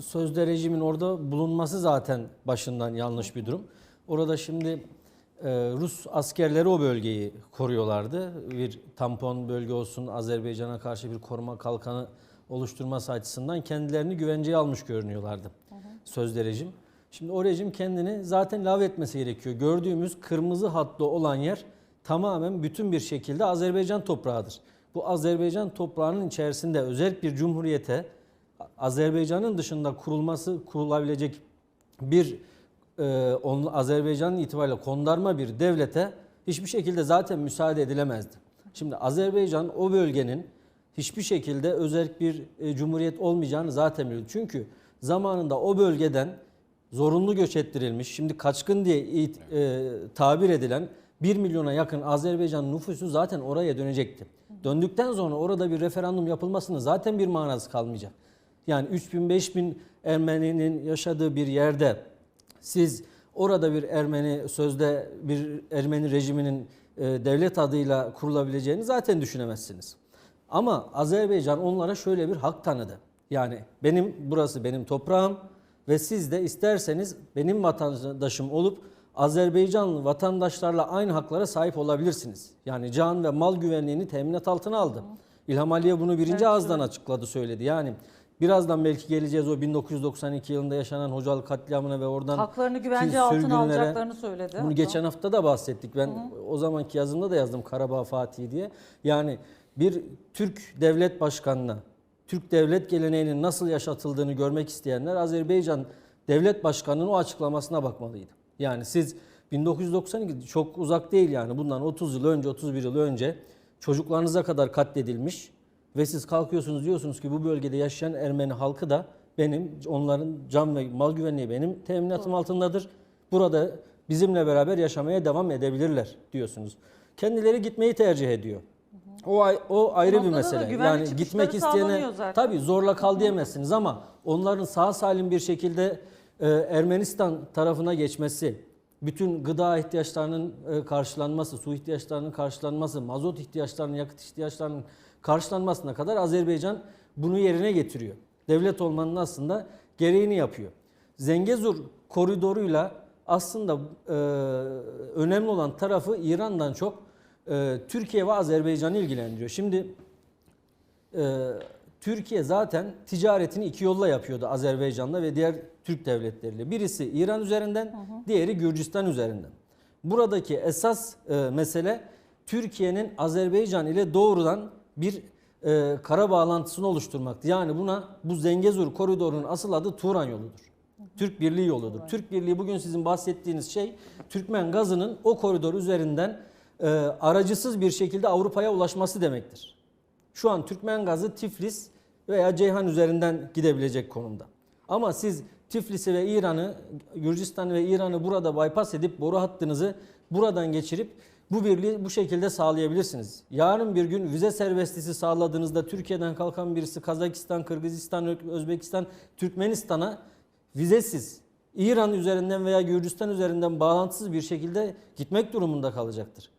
sözde rejimin orada bulunması zaten başından yanlış bir durum. Orada şimdi e, Rus askerleri o bölgeyi koruyorlardı. Bir tampon bölge olsun, Azerbaycan'a karşı bir koruma kalkanı oluşturması açısından kendilerini güvenceye almış görünüyorlardı. Sözde rejim. Şimdi o rejim kendini zaten lav etmesi gerekiyor. Gördüğümüz kırmızı hatlı olan yer tamamen bütün bir şekilde Azerbaycan toprağıdır. Bu Azerbaycan toprağının içerisinde özel bir cumhuriyete Azerbaycan'ın dışında kurulması kurulabilecek bir e, Azerbaycan'ın itibariyle kondarma bir devlete hiçbir şekilde zaten müsaade edilemezdi. Şimdi Azerbaycan o bölgenin hiçbir şekilde özel bir e, cumhuriyet olmayacağını zaten biliyordu. Çünkü zamanında o bölgeden zorunlu göç ettirilmiş, şimdi kaçkın diye e, tabir edilen 1 milyona yakın Azerbaycan nüfusu zaten oraya dönecekti. Döndükten sonra orada bir referandum yapılmasının zaten bir manası kalmayacak. Yani 3000 5000 Ermeninin yaşadığı bir yerde siz orada bir Ermeni sözde bir Ermeni rejiminin e, devlet adıyla kurulabileceğini zaten düşünemezsiniz. Ama Azerbaycan onlara şöyle bir hak tanıdı. Yani benim burası benim toprağım ve siz de isterseniz benim vatandaşım olup Azerbaycanlı vatandaşlarla aynı haklara sahip olabilirsiniz. Yani can ve mal güvenliğini teminat altına aldı. İlham Aliye bunu birinci ağızdan açıkladı söyledi. Yani birazdan belki geleceğiz o 1992 yılında yaşanan Hocalı katliamına ve oradan Haklarını güvence altına alacaklarını söyledi. Bunu geçen hafta da bahsettik. Ben o zamanki yazımda da yazdım Karabağ Fatih diye. Yani bir Türk devlet başkanına, Türk devlet geleneğinin nasıl yaşatıldığını görmek isteyenler Azerbaycan devlet başkanının o açıklamasına bakmalıydı. Yani siz 1992 çok uzak değil yani bundan 30 yıl önce 31 yıl önce çocuklarınıza kadar katledilmiş ve siz kalkıyorsunuz diyorsunuz ki bu bölgede yaşayan Ermeni halkı da benim onların can ve mal güvenliği benim teminatım altındadır. Burada bizimle beraber yaşamaya devam edebilirler diyorsunuz. Kendileri gitmeyi tercih ediyor. O ay- o ayrı bir mesele. Yani gitmek isteyene tabii zorla kal diyemezsiniz ama onların sağ salim bir şekilde e, Ermenistan tarafına geçmesi, bütün gıda ihtiyaçlarının e, karşılanması, su ihtiyaçlarının karşılanması, mazot ihtiyaçlarının, yakıt ihtiyaçlarının karşılanmasına kadar Azerbaycan bunu yerine getiriyor. Devlet olmanın aslında gereğini yapıyor. Zengezur koridoruyla aslında e, önemli olan tarafı İran'dan çok e, Türkiye ve Azerbaycan'ı ilgilendiriyor. Şimdi e, Türkiye zaten ticaretini iki yolla yapıyordu Azerbaycan'la ve diğer Türk devletleriyle. Birisi İran üzerinden, diğeri Gürcistan üzerinden. Buradaki esas e, mesele Türkiye'nin Azerbaycan ile doğrudan bir e, kara bağlantısını oluşturmaktı. Yani buna bu Zengezur koridorunun asıl adı Turan yoludur. Türk Birliği yoludur. Türk Birliği bugün sizin bahsettiğiniz şey Türkmen gazının o koridor üzerinden e, aracısız bir şekilde Avrupa'ya ulaşması demektir. Şu an Türkmen gazı Tiflis veya Ceyhan üzerinden gidebilecek konumda. Ama siz Tiflis'i ve İran'ı, Gürcistan ve İran'ı burada bypass edip boru hattınızı buradan geçirip bu birliği bu şekilde sağlayabilirsiniz. Yarın bir gün vize serbestisi sağladığınızda Türkiye'den kalkan birisi Kazakistan, Kırgızistan, Özbekistan, Türkmenistan'a vizesiz İran üzerinden veya Gürcistan üzerinden bağlantısız bir şekilde gitmek durumunda kalacaktır.